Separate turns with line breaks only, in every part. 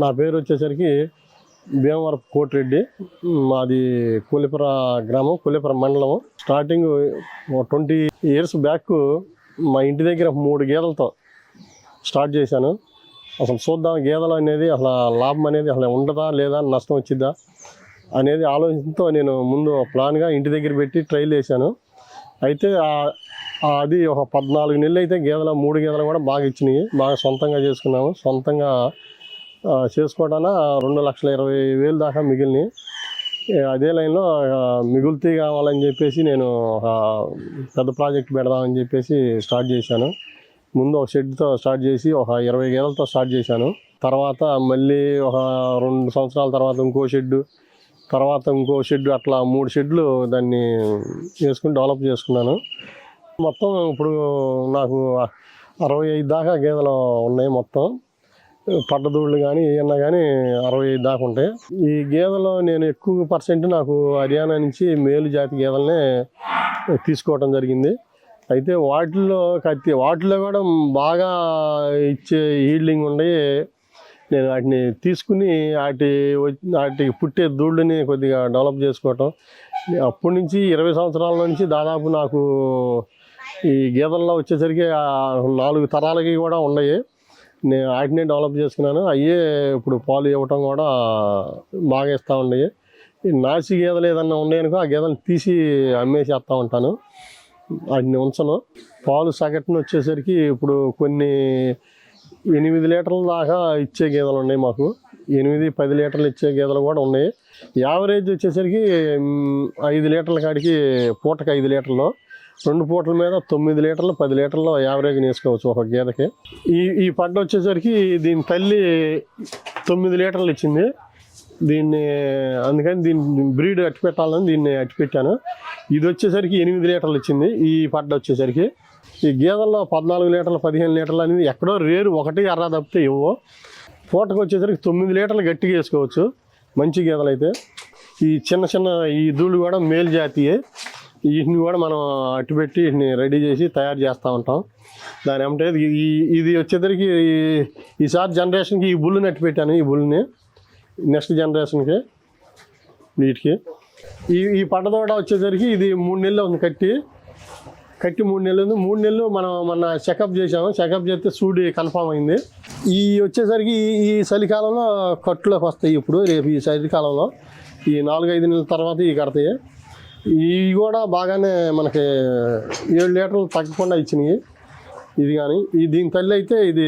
నా పేరు వచ్చేసరికి భీమవరపు కోటిరెడ్డి. మాది కూలిపుర గ్రామం కూలిపుర మండలం స్టార్టింగ్ ట్వంటీ ఇయర్స్ బ్యాక్ మా ఇంటి దగ్గర మూడు గేదెలతో స్టార్ట్ చేశాను. అసలు చూద్దాం గేదెలు అనేది అసలు లాభం అనేది అసలు ఉండదా లేదా నష్టం వచ్చిద్దా అనేది ఆలోచనతో నేను ముందు ప్లాన్గా ఇంటి దగ్గర పెట్టి ట్రైల్ చేశాను. అయితే అది ఒక పద్నాలుగు నెలలు అయితే గేదెల మూడు గేదెలు కూడా బాగా ఇచ్చినాయి. బాగా సొంతంగా చేసుకున్నాము. సొంతంగా చేసుకోవటాన రెండు లక్షల ఇరవై వేలు దాకా మిగిలినాయి. అదే లైన్లో మిగులుతీ కావాలని చెప్పేసి నేను పెద్ద ప్రాజెక్ట్ పెడదామని చెప్పేసి స్టార్ట్ చేశాను. ముందు ఒక షెడ్తో స్టార్ట్ చేసి ఒక ఇరవై గేదలతో స్టార్ట్ చేశాను. తర్వాత మళ్ళీ ఒక రెండు సంవత్సరాల తర్వాత ఇంకో షెడ్డు తర్వాత ఇంకో షెడ్ అట్లా మూడు షెడ్లు దాన్ని చేసుకుని డెవలప్ చేసుకున్నాను. మొత్తం ఇప్పుడు నాకు అరవై ఐదు దాకా గేదెలు ఉన్నాయి మొత్తం. పడ్డదూళ్ళు కానీ ఏమన్నా కానీ అరవై ఐదు దాకా ఉంటాయి. ఈ గేదెలో నేను ఎక్కువ పర్సెంట్ నాకు హర్యానా నుంచి మేలు జాతి గేదెలనే తీసుకోవటం జరిగింది. అయితే వాటిల్లో కత్తి వాటిలో కూడా బాగా ఇచ్చే ఈల్డింగ్ ఉండయి నేను వాటిని తీసుకుని వాటి వచ్చి- వాటికి పుట్టే దూళ్ళని కొద్దిగా డెవలప్ చేసుకోవటం. అప్పటి నుంచి ఇరవై సంవత్సరాల నుంచి దాదాపు నాకు ఈ గేదెల్లో వచ్చేసరికి నాలుగు తరాలకి కూడా ఉన్నాయి. నేను వాటిని డెవలప్ చేసుకున్నాను. అయ్యే ఇప్పుడు పాలు ఇవ్వటం కూడా బాగా ఇస్తూ ఉన్నాయి. ఈ నాసి గేదెలు ఏదన్నా ఉన్నాయనుకో ఆ గేదెలు తీసి అమ్మేసేస్తూ ఉంటాను. వాటిని ఉంచను. పాలు సగటున వచ్చేసరికి ఇప్పుడు కొన్ని ఎనిమిది లీటర్ల దాకా ఇచ్చే గేదెలు ఉన్నాయి మాకు. ఎనిమిది పది లీటర్లు ఇచ్చే గేదెలు కూడా ఉన్నాయి. యావరేజ్ వచ్చేసరికి ఐదు లీటర్ల కాడికి పూటకి ఐదు లీటర్లు. రెండు పూటల మీద తొమ్మిది లీటర్లు పది లీటర్లు యావరేజ్ వేసుకోవచ్చు ఒక గేదెకి. ఈ ఈ పంట వచ్చేసరికి దీని తల్లి తొమ్మిది లీటర్లు ఇచ్చింది. దీన్ని అందుకని దీన్ని బ్రీడ్ అట్టి పెట్టాలని దీన్ని అట్టి పెట్టాను. ఇది వచ్చేసరికి ఎనిమిది లీటర్లు ఇచ్చింది ఈ పడ్డ వచ్చేసరికి. ఈ గేదెల్లో పద్నాలుగు లీటర్లు పదిహేను లీటర్లు అనేది ఎక్కడో రేరు ఒకటి ఎర్ర తప్పితే ఇవ్వో పూటకు వచ్చేసరికి తొమ్మిది లీటర్లు గట్టిగా వేసుకోవచ్చు. మంచి గేదెలు అయితే ఈ చిన్న చిన్న ఈ దూళ్ళు కూడా మేలు జాతీయే. వీటిని కూడా మనం అట్టు పెట్టి వీటిని రెడీ చేసి తయారు చేస్తూ ఉంటాం. దాని ఏమంటే ఇది- ఈ ఇది వచ్చేసరికి ఈ- ఈసారి జనరేషన్కి ఈ బుల్లుని అట్టు పెట్టాను ఈ బుల్ని నెక్స్ట్ జనరేషన్కి వీటికి. ఈ ఈ పడ్డదోడ వచ్చేసరికి ఇది మూడు నెలలు ఉంది కట్టి. కట్టి మూడు నెలలు ఉంది. మూడు నెలలు మనం మన చెకప్ చేసాము చెకప్ చేస్తే సూడి కన్ఫామ్ అయింది. ఈ వచ్చేసరికి ఈ- ఈ చలికాలంలో కట్టులోకి వస్తాయి ఇప్పుడు రేపు ఈ చలికాలంలో. ఈ నాలుగైదు నెలల తర్వాత ఇవి కడతాయి. ఇవి కూడా బాగానే మనకి ఏడు లీటర్లు తగ్గకుండా ఇచ్చినాయి. ఇది కానీ ఈ దీని తల్లి అయితే ఇది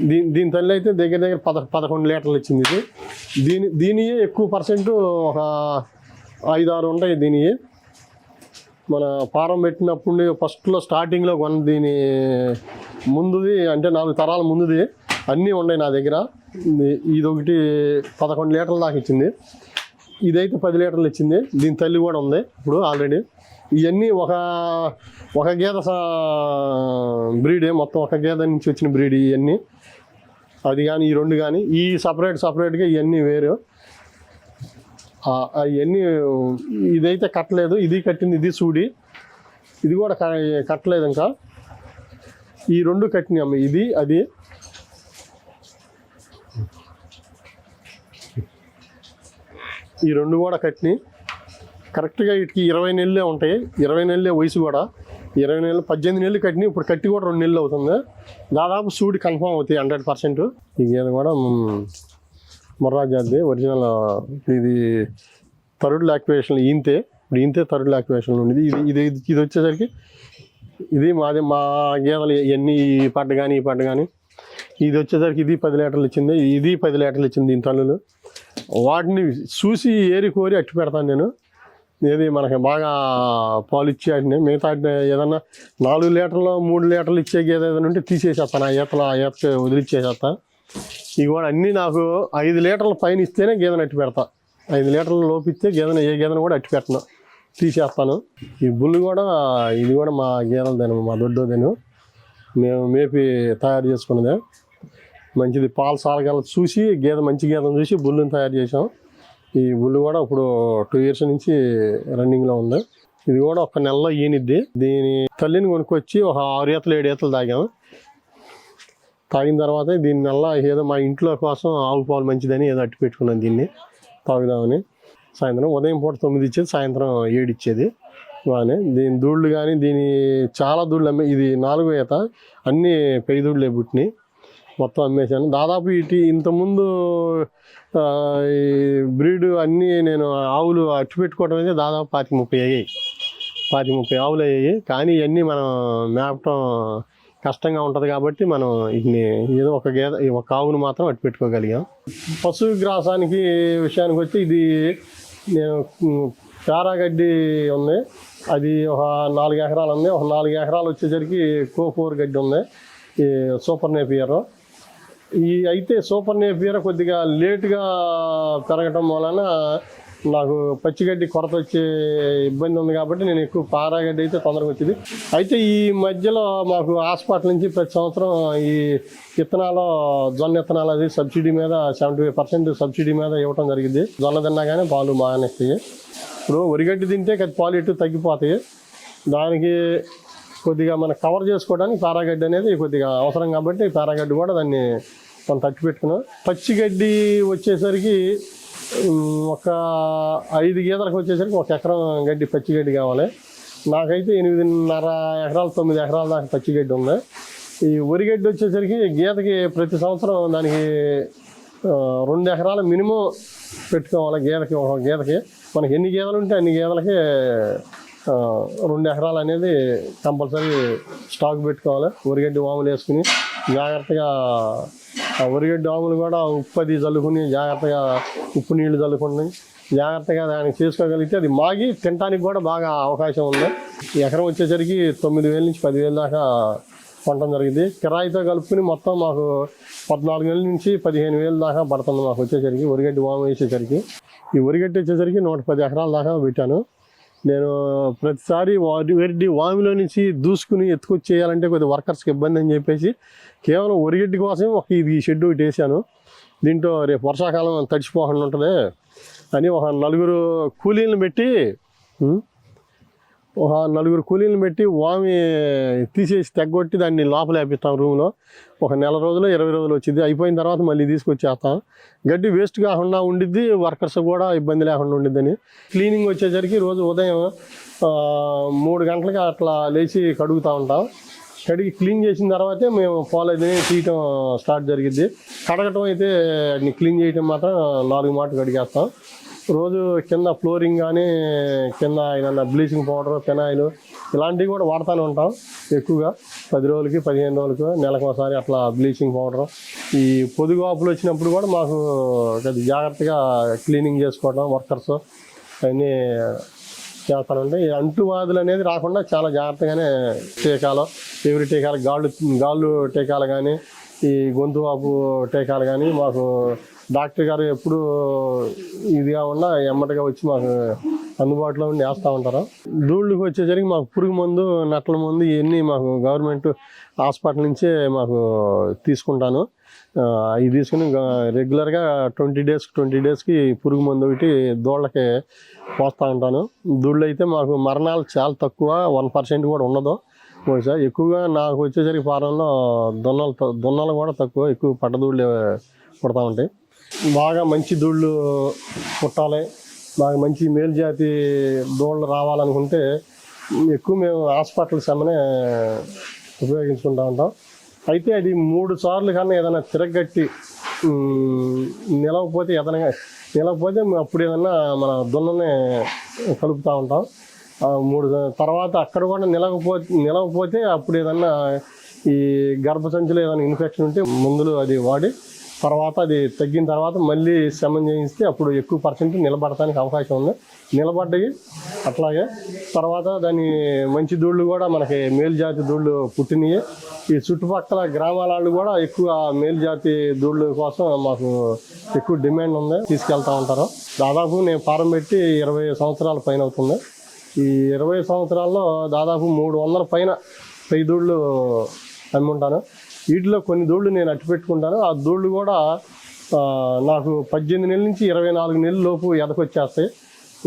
దీని దీని తల్లి అయితే దగ్గర దగ్గర పద పదకొండు లీటర్లు ఇచ్చింది ఇది. దీని దీని ఎక్కువ పర్సెంట్ ఒక ఐదు ఆరు ఉంటాయి దీని మన ఫారం పెట్టినప్పుడు ఫస్ట్లో స్టార్టింగ్లో కొన్న దీని ముందుది అంటే నాలుగు తరాల ముందుది అన్నీ ఉన్నాయి నా దగ్గర. ఇది- ఇది ఒకటి పదకొండు లీటర్ల దాకా ఇచ్చింది. ఇదైతే పది లీటర్లు ఇచ్చింది. దీని తల్లి కూడా ఉంది. ఇప్పుడు ఆల్రెడీ ఇవన్నీ ఒక ఒక గేదె బ్రీడే మొత్తం ఒక గేదె నుంచి వచ్చిన బ్రీడ్ ఇవన్నీ అది కానీ ఈ రెండు కానీ ఈ సపరేట్ సపరేట్గా ఇవన్నీ వేరు. అవన్నీ ఇదైతే కట్టలేదు. ఇది కట్టింది ఇది సూడి. ఇది కూడా కట్టలేదు ఇంకా. ఈ రెండు కట్టినాము ఇది అది ఈ రెండు కూడా కట్టినాయి కరెక్ట్గా వీటికి ఇరవై నెలలే ఉంటాయి. ఇరవై నెలలే వయసు కూడా ఇరవై నెలలు పద్దెనిమిది నెలలు కట్టినాయి ఇప్పుడు కట్టి కూడా రెండు నెలలు అవుతుంది. దాదాపు సూడి కన్ఫామ్ అవుతాయి హండ్రెడ్ పర్సెంట్. ఈ గేదె కూడా మొర్రాజాది ఒరిజినల్ ఇది థర్డ్ లాక్యువేషన్ ఈంతే. ఇప్పుడు ఈంతే థర్డ్ లాక్యువేషన్ ఉండేది ఇది ఇది ఇది- వచ్చేసరికి ఇది మాది మా గేదెలు ఎన్ని ఈ పడ్డ కానీ ఈ పంట కానీ ఇది వచ్చేసరికి ఇది పది లీటర్లు ఇచ్చింది. ఇది పది లీటర్లు ఇచ్చింది దీని తల్లులు. వాటిని చూసి ఏరి కోరి అట్టి పెడతాను నేను. ఏది మనకి బాగా పాలు ఇచ్చే వాటిని మిగతా వాటిని ఏదన్నా నాలుగు లీటర్లు మూడు లీటర్లు ఇచ్చే గేదె ఏదైనా ఉంటే తీసేసేస్తాను. ఆ ఈతలు ఆ ఈత వదిలిచ్చేసేస్తాను ఇవి కూడా అన్నీ నాకు ఐదు లీటర్ల పైన ఇస్తేనే గేదెను అట్టి పెడతా. ఐదు లీటర్ల లోపు ఇస్తే గేదెను ఏ గేదెను కూడా అట్టి పెట్టను. తీసేస్తాను. ఈ బుల్లు కూడా ఇది కూడా మా గేదెలదేను మా దొడ్డోదేను. మేము మేపి తయారు చేసుకున్నదే. మంచిది. పాలు సాలగల చూసి గేదె మంచి గేదెను చూసి బుల్లుని తయారు చేసాం ఈ బుల్లు కూడా ఇప్పుడు టూ ఇయర్స్ నుంచి రన్నింగ్లో ఉంది. ఇది కూడా ఒక నెలలో ఈనిద్ది. దీని తల్లిని కొనుక్కొచ్చి ఒక ఆరు ఈతలు ఏడు ఈతలు తాగాం. తాగిన తర్వాత దీన్ని నెల ఏదో మా ఇంట్లో కోసం ఆవు పాలు మంచిదని ఏదో అట్టి పెట్టుకున్నాను దీన్ని తాగుదామని. సాయంత్రం ఉదయం పూట తొమ్మిది ఇచ్చేది సాయంత్రం ఏడు ఇచ్చేది బాగానే. దీని దూళ్ళు కానీ దీని చాలా దూళ్ళు అమ్మే ఇది నాలుగో ఈత. అన్నీ పెయ్యి దూళ్ళే పుట్టినాయి. మొత్తం అమ్మేశాను. దాదాపు ఇటు ఇంతకుముందు ఈ బ్రీడ్ అన్నీ నేను ఆవులు అట్టు పెట్టుకోవడం అయితే దాదాపు పాతి ముప్పై అయ్యాయి. పాతి ముప్పై ఆవులు అయ్యాయి. కానీ ఇవన్నీ మనం మేపటం కష్టంగా ఉంటుంది కాబట్టి మనం ఇన్ని ఏదో ఒక గేద ఒక ఆవును మాత్రం అట్టు పెట్టుకోగలిగాం పశు గ్రాసానికి విషయానికి వచ్చి ఇది నేను ఉమ్, పేరాగడ్డి ఉంది. అది ఒక నాలుగు ఎకరాలు ఉంది. ఒక నాలుగు ఎకరాలు వచ్చేసరికి కోఫోర్ గడ్డి ఉంది. ఈ సూపర్ నేపియర్. ఈ అయితే సూపర్ నేపియర్ కొద్దిగా లేటుగా పెరగటం వలన నాకు పచ్చిగడ్డి కొరత వచ్చే ఇబ్బంది ఉంది కాబట్టి నేను ఎక్కువ పారాగడ్డి అయితే తొందరగా వచ్చింది అయితే ఈ మధ్యలో మాకు హాస్పిటల్ నుంచి ప్రతి సంవత్సరం ఈ విత్తనాలు జొన్న విత్తనాలు అది సబ్సిడీ మీద సెవెంటీ ఫైవ్ పర్సెంట్ సబ్సిడీ మీద ఇవ్వటం జరిగింది. జొన్న తిన్నా కానీ పాలు బాగానే ఇస్తాయి ఇప్పుడు వరిగడ్డి తింటే కొద్ది పాలు ఎటు తగ్గిపోతాయి. దానికి కొద్దిగా మనం కవర్ చేసుకోవడానికి పారాగడ్డి అనేది కొద్దిగా అవసరం కాబట్టి పారాగడ్డి కూడా దాన్ని మనం తట్టి పెట్టుకున్నాం. పచ్చిగడ్డి వచ్చేసరికి ఒక ఐదు గీతలకు వచ్చేసరికి ఒక ఎకరం గడ్డి పచ్చిగడ్డి కావాలి. నాకైతే ఎనిమిదిన్నర ఎకరాలు తొమ్మిది ఎకరాల దాకా పచ్చిగడ్డి ఉంది. ఈ వరిగడ్డి వచ్చేసరికి గీతకి ప్రతి సంవత్సరం దానికి రెండు ఎకరాలు మినిమం పెట్టుకోవాలి గేదెకి ఒక గీతకి. మనకి ఎన్ని గేదెలు ఉంటే అన్ని గేదలకి రెండు ఎకరాలు అనేది కంపల్సరీ స్టాక్ పెట్టుకోవాలి. వరిగడ్డి వాములు వేసుకుని జాగ్రత్తగా ఆ వరిగడ్డి వాములు కూడా ఉప్పు అది చల్లుకుని జాగ్రత్తగా ఉప్పు నీళ్ళు చల్లుకుని జాగ్రత్తగా దానికి చేసుకోగలిగితే అది మాగి తినడానికి కూడా బాగా అవకాశం ఉంది. ఎకరం వచ్చేసరికి తొమ్మిది వేల నుంచి పదివేల దాకా కొనడం జరిగింది. కిరాయితో కలుపుకుని మొత్తం మాకు పద్నాలుగు వేల నుంచి పదిహేను వేల దాకా పడుతుంది మాకు వచ్చేసరికి వరిగడ్డి వాము వేసేసరికి. ఈ వరిగడ్డి వచ్చేసరికి నూట పది ఎకరాల దాకా పెట్టాను. నేను ప్రతిసారి వారి వరిగడ్డి వామిలో నుంచి దూసుకుని ఎత్తుకొచ్చి చేయాలంటే కొద్దిగా వర్కర్స్కి ఇబ్బంది అని చెప్పేసి కేవలం వరిగడ్డి కోసం ఒక ఇది ఈ షెడ్ ఒకటి వేసాను. దీంట్లో రేపు వర్షాకాలం తడిచిపోకుండా ఉంటుంది అని ఒక నలుగురు కూలీలను పెట్టి ఒక నలుగురు కూలీలను పెట్టి వామి తీసేసి తెగ్గొట్టి దాన్ని లోపల వేపిస్తాం రూమ్లో. ఒక నెల రోజులు ఇరవై రోజులు వచ్చింది అయిపోయిన తర్వాత మళ్ళీ తీసుకొచ్చేస్తాం. గడ్డి వేస్ట్ కాకుండా ఉండిద్ది వర్కర్స్ కూడా ఇబ్బంది లేకుండా ఉండిద్దని. క్లీనింగ్ వచ్చేసరికి రోజు ఉదయం మూడు గంటలకి అట్లా లేచి కడుగుతూ ఉంటాం. కడిగి క్లీన్ చేసిన తర్వాతే మేము పాలది తీయటం స్టార్ట్ జరిగిద్ది. కడగటం అయితే క్లీన్ చేయటం మాత్రం నాలుగు మాటలు కడిగేస్తాం. రోజు కింద ఫ్లోరింగ్ కానీ కింద ఏదన్నా బ్లీచింగ్ పౌడర్ ఫెనాయిల్ ఇలాంటివి కూడా వాడుతూనే ఉంటాం ఎక్కువగా. పది రోజులకి పదిహేను రోజులకు నెలకు ఒకసారి అట్లా బ్లీచింగ్ పౌడర్. ఈ పొదుగాపులు వచ్చినప్పుడు కూడా మాకు జాగ్రత్తగా క్లీనింగ్ చేసుకోవడం వర్కర్స్ అవన్నీ చేస్తానంటే ఈ అంటువ్యాధులు అనేది రాకుండా చాలా జాగ్రత్తగానే టీకాలు ఎవరి టీకాలు గాళ్ళు గాళ్ళు టీకాలు కానీ ఈ గొంతు వాపు టీకాలు కానీ మాకు డాక్టర్ గారు ఎప్పుడు ఇదిగా ఉన్నా ఎమ్మటగా వచ్చి మాకు అందుబాటులో ఉండి వేస్తూ ఉంటారు. దూళ్ళకి వచ్చేసరికి మాకు పురుగు మందు నట్ల మందు ఇవన్నీ మాకు గవర్నమెంట్ హాస్పిటల్ నుంచే మాకు తీసుకుంటాను. అవి తీసుకుని రెగ్యులర్గా ట్వంటీ డేస్ ట్వంటీ డేస్కి పురుగు మందు ఒకటి దూళ్ళకి పోస్తూ ఉంటాను. దూళ్ళు అయితే మాకు మరణాలు చాలా తక్కువ వన్ పర్సెంట్ కూడా ఉండదు. బహుశా ఎక్కువగా నాకు వచ్చేసరికి ఫారంలో దొన్నలు త- దొన్నలు కూడా తక్కువ ఎక్కువ పట్టదూళ్ళు పుడతా ఉంటాయి. బాగా మంచి దూళ్ళు పుట్టాలి బాగా మంచి మేలు జాతి దూళ్ళు రావాలనుకుంటే ఎక్కువ మేము హాస్పిటల్ సమ్మనే ఉపయోగించుకుంటూ ఉంటాం. అయితే అది మూడు సార్లు కన్నా ఏదైనా తిరగట్టి నిలవకపోతే ఏదైనా నిలవకపోతే అప్పుడు ఏదన్నా మన దున్ననే కలుపుతూ ఉంటాం. ఆ మూడు తర్వాత అక్కడ కూడా నిలవకపోతే నిలవకపోతే అప్పుడు ఏదన్నా ఈ గర్భసంచిలో ఏదైనా ఇన్ఫెక్షన్ ఉంటే మందులు అది వాడి తర్వాత అది తగ్గిన తర్వాత మళ్ళీ శ్రమం చేయిస్తే అప్పుడు ఎక్కువ పర్సెంట్ నిలబడటానికి అవకాశం ఉంది. నిలబడ్డవి అట్లాగే తర్వాత దాని మంచి దూళ్ళు కూడా మనకి మేలు జాతి దూళ్ళు పుట్టినవి ఈ చుట్టుపక్కల గ్రామాల వాళ్ళు కూడా ఎక్కువ మేలు జాతి దూళ్ళు కోసం మాకు ఎక్కువ డిమాండ్ ఉంది. తీసుకెళ్తా ఉంటారు. దాదాపు నేను ఫారం పెట్టి ఇరవై సంవత్సరాల పైన అవుతుంది. ఈ ఇరవై సంవత్సరాల్లో దాదాపు మూడు వందల పైన పై దూళ్ళు అమ్ముంటాను. వీటిలో కొన్ని దూళ్ళు నేను అట్టి పెట్టుకుంటాను. ఆ దూళ్ళు కూడా నాకు పద్దెనిమిది నెలల నుంచి ఇరవై నాలుగు నెలల లోపు ఎదకొచ్చేస్తాయి.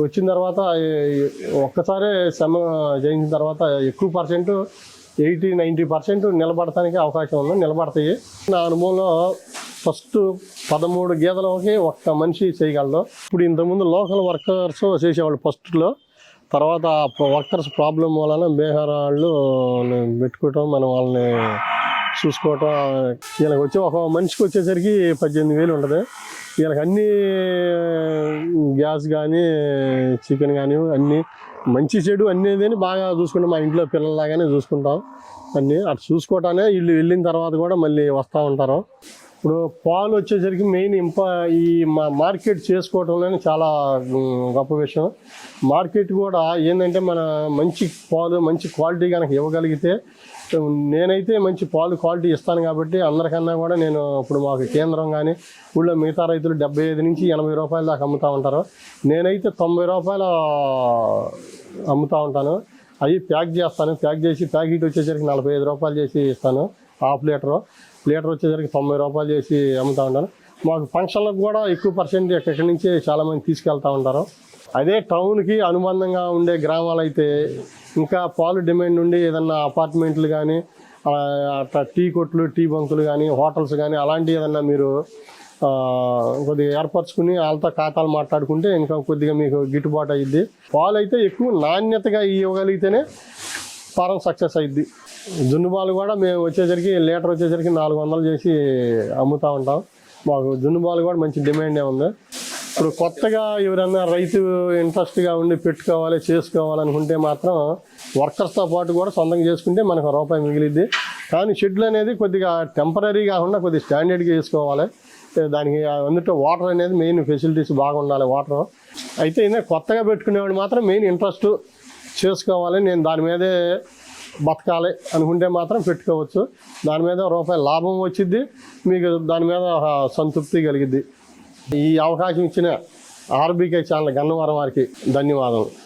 వచ్చిన తర్వాత ఒక్కసారే శ్రమ చేయించిన తర్వాత ఎక్కువ పర్సెంట్ ఎయిటీ నైంటీ పర్సెంట్ నిలబడటానికి అవకాశం ఉంది నిలబడతాయి. నా అనుభవంలో ఫస్ట్ పదమూడు గేదెలకి ఒక్క మనిషి చేయగలడు. ఇప్పుడు ఇంతకుముందు లోకల్ వర్కర్స్ చేసేవాళ్ళు ఫస్ట్లో. తర్వాత వర్కర్స్ ప్రాబ్లం వలన బీహార్ వాళ్ళు పెట్టుకోవటం మనం వాళ్ళని చూసుకోవటం వీళ్ళకి వచ్చి ఒక మనిషికి వచ్చేసరికి పద్దెనిమిది వేలు ఉంటుంది. వీళ్ళకి అన్ని గ్యాస్ కానీ చికెన్ కానీ అన్నీ మంచి చెడు అన్నీ బాగా చూసుకుంటాం. మా ఇంట్లో పిల్లల్లాగానే చూసుకుంటాం అన్నీ. అటు చూసుకోవటానే వీళ్ళు వెళ్ళిన తర్వాత కూడా మళ్ళీ వస్తూ ఉంటారు. ఇప్పుడు పాలు వచ్చేసరికి మెయిన్ ఇంప ఈ మా మార్కెట్ చేసుకోవటంలోనే చాలా గొప్ప విషయం. మార్కెట్ కూడా ఏంటంటే మన మంచి పాలు మంచి క్వాలిటీ కనుక ఇవ్వగలిగితే నేనైతే మంచి పాలు క్వాలిటీ ఇస్తాను కాబట్టి అందరికన్నా కూడా నేను ఇప్పుడు మాకు కేంద్రం కానీ ఊళ్ళో మిగతా రైతులు డెబ్బై ఐదు నుంచి ఎనభై రూపాయల దాకా అమ్ముతూ ఉంటారు. నేనైతే తొంభై రూపాయల అమ్ముతూ ఉంటాను. అవి ప్యాక్ చేస్తాను. ప్యాక్ చేసి ప్యాకెట్ వచ్చేసరికి నలభై ఐదు రూపాయలు చేసి ఇస్తాను. Half litre. లీటర్ వచ్చేసరికి తొంభై రూపాయలు చేసి అమ్ముతూ ఉంటారు. మాకు ఫంక్షన్లకు కూడా ఎక్కువ పర్సెంట్ ఎక్కడి నుంచే చాలామంది తీసుకెళ్తూ ఉంటారు. అదే టౌన్కి అనుబంధంగా ఉండే గ్రామాలు అయితే ఇంకా పాలు డిమాండ్ ఉండి ఏదన్నా అపార్ట్మెంట్లు కానీ అట్లా టీ కొట్లు టీ బంకులు కానీ హోటల్స్ కానీ అలాంటివి ఏదన్నా మీరు కొద్దిగా ఏర్పరచుకుని వాళ్ళతో ఖాతాలు మాట్లాడుకుంటే ఇంకా కొద్దిగా మీకు గిట్టుబాటు అయ్యింది పాలు అయితే ఎక్కువ నాణ్యతగా ఇవ్వగలిగితేనే ఫారం సక్సెస్ అయింది. జున్ను పాలు కూడా మేము వచ్చేసరికి లీటర్ వచ్చేసరికి నాలుగు వందలు చేసి అమ్ముతూ ఉంటాం. మాకు జున్ను పాలు కూడా మంచి డిమాండే ఉంది. ఇప్పుడు కొత్తగా ఎవరైనా రైతు ఇంట్రెస్ట్గా ఉండి పెట్టుకోవాలి చేసుకోవాలనుకుంటే మాత్రం వర్కర్స్తో పాటు కూడా సొంతంగా చేసుకుంటే మనకు రూపాయి మిగిలిద్ది. కానీ షెడ్యూల్ అనేది కొద్దిగా టెంపరీ కాకుండా కొద్దిగా స్టాండర్డ్గా చేసుకోవాలి దానికి అందులో వాటర్ అనేది మెయిన్ ఫెసిలిటీస్ బాగుండాలి వాటర్. అయితే ఇదే కొత్తగా పెట్టుకునేవాడు మాత్రం మెయిన్ ఇంట్రెస్ట్. చేసుకోవాలి నేను దాని మీదే బతకాలి అనుకుంటే మాత్రం పెట్టుకోవచ్చు. దాని మీద రూపాయి లాభం వచ్చిద్ది మీకు దాని మీద సంతృప్తి కలిగిద్ది. ఈ అవకాశం ఇచ్చిన ఆర్బీకే ఛానల్ గన్నవరం వారికి ధన్యవాదాలు